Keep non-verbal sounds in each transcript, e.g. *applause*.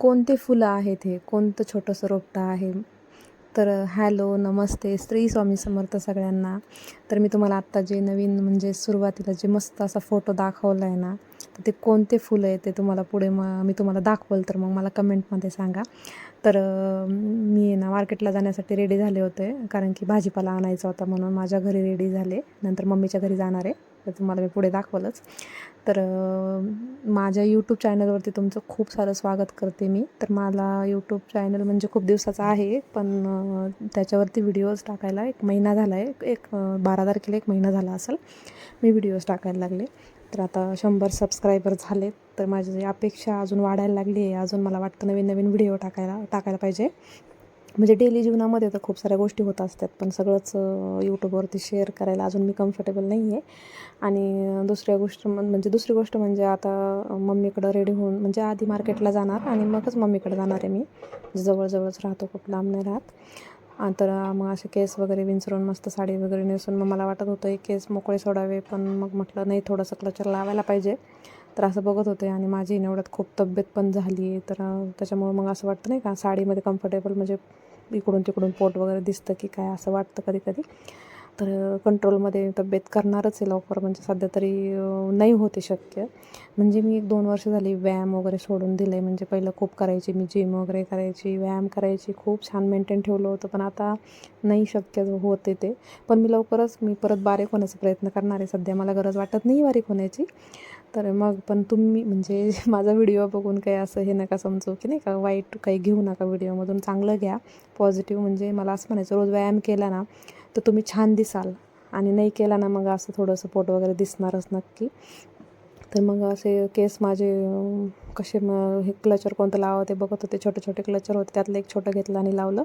कोणते फुलं आहेत हे? कोणतं छोटंसं रोपटं आहे? तर हॅलो नमस्ते श्री स्वामी समर्थ सगळ्यांना. तर मी तुम्हाला आत्ता जे नवीन म्हणजे सुरुवातीला जे मस्त असा फोटो दाखवला आहे ना तर ते कोणते फुलं आहे ते तुम्हाला पुढे मग मी तुम्हाला दाखवल तर मग मला कमेंटमध्ये सांगा. तर मी ना मार्केटला जाण्यासाठी रेडी झाले होते कारण की भाजीपाला आणायचा होता म्हणून माझ्या घरी रेडी झाले. नंतर मम्मीच्या घरी जाणार आहे तर तुम्हाला मी पुढे दाखवलंच. तर माझ्या यूट्यूब चॅनलवरती तुमचं खूप सारं स्वागत करते मी. तर मला यूट्यूब चॅनल म्हणजे खूप दिवसाचा आहे पण त्याच्यावरती व्हिडिओज टाकायला एक महिना झाला आहे एक बारा तारखेला एक महिना झाला असेल. मी व्हिडिओज टाकायला लागले. तर आता शंभर सबस्क्रायबर झाले तर माझी अपेक्षा अजून वाढायला लागली आहे. अजून मला वाटतं नवीन नवीन व्हिडिओ टाकायला टाकायला पाहिजे. म्हणजे डेली जीवनामध्ये तर खूप साऱ्या गोष्टी होत असतात पण सगळंच यूट्यूबवरती शेअर करायला अजून मी कम्फर्टेबल नाही आहे आणि दुसऱ्या गोष्ट म्हणजे दुसरी गोष्ट म्हणजे आता मम्मीकडं रेडी होऊन म्हणजे आधी मार्केटला जाणार आणि मगच मम्मीकडे जाणार आहे मी. जवळजवळच राहतो खूप लांब नाही राहत. तर मग असे केस वगैरे विंचरून मस्त साडी वगैरे नेसून मग मला वाटत होतं हे केस मोकळे सोडावे पण मग म्हटलं नाही थोडंसं क्लचर लावायला पाहिजे. तर असं बघत होते आणि माझी एवढ्यात खूप तब्येत पण झाली आहे तर त्याच्यामुळे मग असं वाटतं नाही का साडीमध्ये कम्फर्टेबल म्हणजे इकडून तिकडून पोट वगैरे दिसतं की काय असं वाटतं कधी कधी तर कंट्रोलमध्ये तब्येत करणारच आहे लवकर म्हणजे सध्या तरी नाही होते शक्य. म्हणजे मी एक दोन वर्ष झाली व्यायाम वगैरे सोडून दिलं आहे म्हणजे पहिलं खूप करायची मी जिम वगैरे करायची व्यायाम करायची खूप छान मेंटेन ठेवलं होतं पण आता नाही शक्य होते ते. पण मी लवकरच मी परत बारीक होण्याचा प्रयत्न करणार आहे. सध्या मला गरज वाटत नाही बारीक होण्याची. तर मग पण तुम्ही म्हणजे *laughs* माझा व्हिडिओ बघून काही असं हे नका समजू की नाही का वाईट काही घेऊ नका व्हिडिओमधून चांगलं घ्या. पॉझिटिव्ह म्हणजे मला असं म्हणायचं रोज व्यायाम केला ना तर तुम्ही छान दिसाल. आणि नाही केला ना मग असं थोडंसं पोट वगैरे दिसणारच नक्की. तर मग असे केस माझे कसे मग हे क्लचर कोणतं लावा ते बघत होते छोटे छोटे क्लचर होते त्यातलं एक छोटं घेतलं आणि लावलं.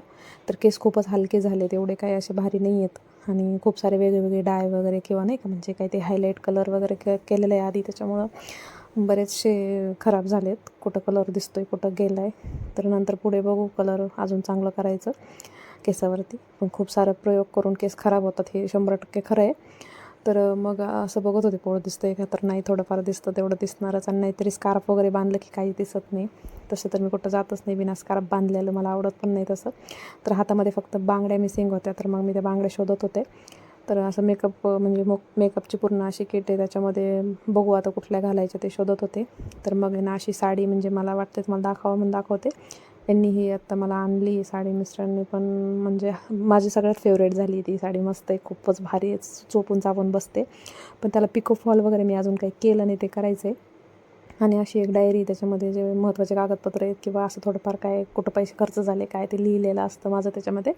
तर केस खूपच हलके झाले तेवढे काही असे भारी नाही आहेत. आणि खूप सारे वेगवेगळे डाय वगैरे किंवा नाही का म्हणजे काही ते हायलाईट कलर वगैरे के केलेलं आहे आधी त्याच्यामुळं बरेचसे खराब झालेत. कुठं कलर दिसतो आहे कुठं गेला आहे तर नंतर पुढे बघू कलर अजून चांगलं करायचं. केसावरती. पण खूप सारं प्रयोग करून केस खराब होतात हे शंभर टक्के खरं आहे. तर मग असं बघत होते पोळं दिसतं आहे का? तर नाही थोडंफार दिसतं तेवढं दिसणारच. आणि नाहीतरी स्कार्फ वगैरे बांधलं की काही दिसत नाही. तसं तर मी कुठं जातच नाही बिना स्कार्फ बांधलेलं. मला आवडत पण नाही तसं. तर हातामध्ये फक्त बांगड्या मिसिंग होत्या. तर मग मी त्या बांगड्या शोधत होते. तर असं मेकअप म्हणजे मग मेकअपची पूर्ण अशी किट आहे. त्याच्यामध्ये बघू आता कुठल्या घालायच्या ते शोधत होते. तर मग ना अशी साडी म्हणजे मला वाटते मला दाखवा म्हणून दाखवते. त्यांनी ही आत्ता मला आणली साडी मिस्टरांनी पण म्हणजे माझी सगळ्यात फेवरेट झाली ती साडी. मस्त आहे खूपच भारी आहे चोपून चापून बसते. पण त्याला पिको फॉल वगैरे मी अजून काही केलं नाही ते करायचं आहे आणि अशी एक डायरी त्याच्यामध्ये जे महत्त्वाचे कागदपत्र आहेत किंवा असं थोडंफार काय कुठं पैसे खर्च झाले काय ते लिहिलेलं असतं माझं त्याच्यामध्ये.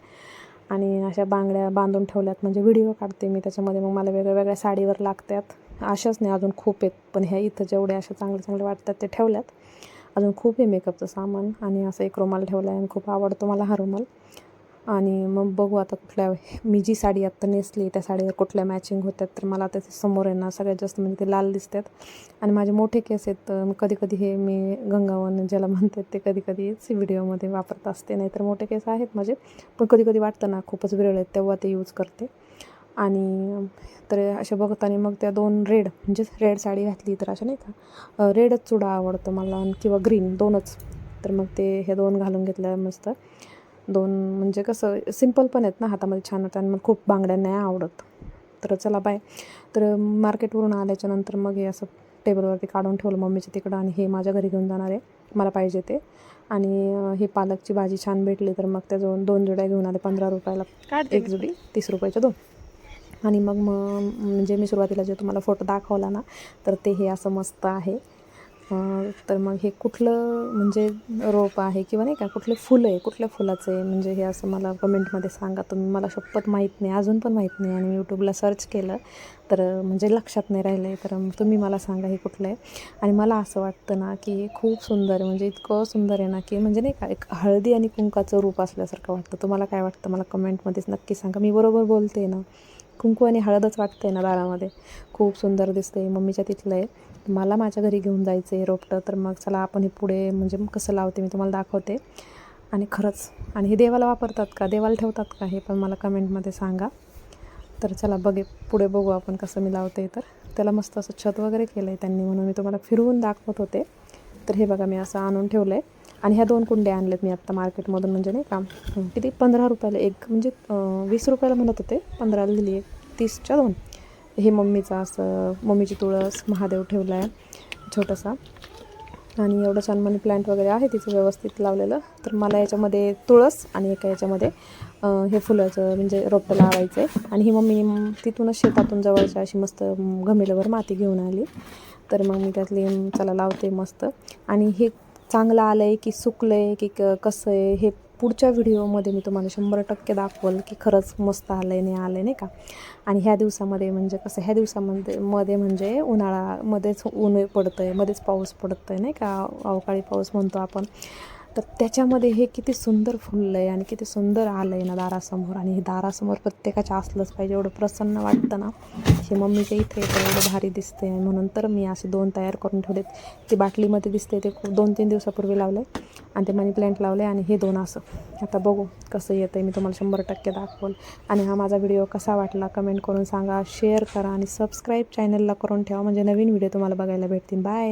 आणि अशा बांगड्या बांधून ठेवल्यात म्हणजे व्हिडिओ काढते मी त्याच्यामध्ये. मग मला वेगळ्या वेगळ्या साडीवर लागतात. अशाच नाही अजून खूप आहेत. पण ह्या इथं जेवढे अशा चांगले चांगले वाटतात ते ठेवल्यात. अजून खूप आहे मेकअपचं सामान आणि असं एक रुमाल ठेवला आहे आणि खूप आवडतो मला हा रुमाल. आणि मग बघू आता कुठल्या मी जी साडी आत्ता नेसली त्या साडीवर कुठल्या मॅचिंग होत्यात तर मला त्याचे समोर येणार सगळ्यात जास्त म्हणजे ते लाल दिसतात. आणि माझे मोठे केस आहेत तर मग कधी कधी हे मी गंगावन ज्याला म्हणतात ते कधी कधीच व्हिडिओमध्ये वापरत असते नाहीतर मोठे केस आहेत माझे. पण कधी कधी वाटतं ना खूपच विरळ आहेत तेव्हा ते यूज करते. आणि तर अशा बघताना मग त्या दोन रेड म्हणजेच रेड साडी घातली तर अशा नाही का रेडच चुडा आवडतं मला किंवा ग्रीन दोनच. तर मग ते हे दोन घालून घेतल्या मस्त. दोन म्हणजे कसं सिंपल पण आहेत ना हातामध्ये छान होतं आणि मग खूप बांगड्या नाही आवडत. तर चला बाय. तर मार्केटवरून आल्याच्यानंतर मग हे असं टेबलवरती काढून ठेवलं मम्मीच्या तिकडं आणि हे माझ्या घरी घेऊन जाणार आहे. मला पाहिजे ते. आणि ही पालकची भाजी छान भेटली तर मग त्या दोन दोन जुड्या घेऊन आले पंधरा रुपयाला. एक जुडी तीस रुपयाच्या दोन. आणि मग मग म्हणजे मी सुरुवातीला जे तुम्हाला फोटो दाखवला ना तर ते हे असं मस्त आहे. तर मग हे कुठलं म्हणजे रोप आहे किंवा नाही का कुठले फुलं आहे कुठल्या फुलाचं आहे? म्हणजे हे असं मला कमेंटमध्ये सांगा. तुम्ही मला शपथ माहीत नाही अजून पण माहीत नाही. आणि यूट्यूबला सर्च केलं तर म्हणजे लक्षात नाही राहिलं आहे तर तुम्ही मला सांगा हे कुठलं आहे. आणि मला असं वाटतं ना की हे खूप सुंदर आहे म्हणजे इतकं सुंदर आहे ना की म्हणजे नाही का एक हळदी आणि कुंकाचं रूप असल्यासारखं वाटतं. तुम्हाला काय वाटतं? मला कमेंटमध्येच नक्की सांगा. मी बरोबर बोलते ना. कुंकू आणि हळदच वाटते ना दारामध्ये खूप सुंदर दिसते मम्मीच्या तिथलं आहे. मला माझ्या घरी घेऊन जायचं आहे रोपटं. तर मग चला आपण हे पुढे म्हणजे कसं लावते मी तुम्हाला दाखवते. आणि खरंच. आणि हे देवाला वापरतात का? देवाला ठेवतात का? हे पण मला कमेंटमध्ये सांगा. तर चला बघे. पुढे बघू आपण कसं मी लावते तर. त्याला मस्त असं छत वगैरे केलं आहे त्यांनी म्हणून मी तुम्हाला फिरवून दाखवत होते. तर हे बघा मी असं आणून ठेवलं आहे आणि ह्या दोन कुंड्या आणल्यात मी आत्ता मार्केटमधून म्हणजे नाही का? किती? पंधरा रुपयाला एक म्हणजे वीस रुपयाला म्हणत होते. पंधराला दिली एक तीसच्या दोन. हे मम्मीचं असं मम्मीची तुळस महादेव ठेवला आहे छोटासा. आणि एवढं छान मनी प्लांट वगैरे आहे तिचं व्यवस्थित लावलेलं. तर मला याच्यामध्ये तुळस आणि एका याच्यामध्ये हे फुलाचं म्हणजे रोपटं लावायचं. आहे आणि ही मम्मी तिथूनच शेतातून जवळच्या अशी मस्त म, गमेल्यावर माती घेऊन आली. तर मग मी त्यातली चला लावते मस्त. आणि हे चांगलं आलं आहे की सुकलं आहे की क कसं आहे हे पुढच्या व्हिडिओमध्ये मी तुम्हाला शंभर टक्के दाखवल की खरंच मस्त आलं आहे नाही आलं आहे नाही का? आणि ह्या दिवसामध्ये म्हणजे कसं ह्या दिवसामध्ये मध्ये म्हणजे उन्हाळामध्येच ऊन पडतं आहे मध्येच पाऊस पडतो आहे नाही का? अवकाळी पाऊस म्हणतो आपण. तर त्याच्यामध्ये हे किती सुंदर फुललं आहे आणि किती सुंदर आलं आहे ना दारासमोर. आणि हे दारासमोर प्रत्येकाच्या असलंच पाहिजे एवढं प्रसन्न वाटतं ना. हे मम्मीच्या इथे येतं एवढं भारी दिसते म्हणून तर मी असे दोन तयार करून ठेवलेत. ती बाटलीमध्ये दिसते ते खूप दोन तीन दिवसापूर्वी लावले आणि ते मनी प्लॅन्ट लावले आणि हे दोन असं. आता बघू कसं येतं आहे मी तुम्हाला शंभर टक्के दाखवल. आणि हा माझा व्हिडिओ कसा वाटला कमेंट करून सांगा. शेअर करा आणि सबस्क्राईब चॅनलला करून ठेवा. म्हणजे नवीन व्हिडिओ तुम्हाला बघायला भेटतील. बाय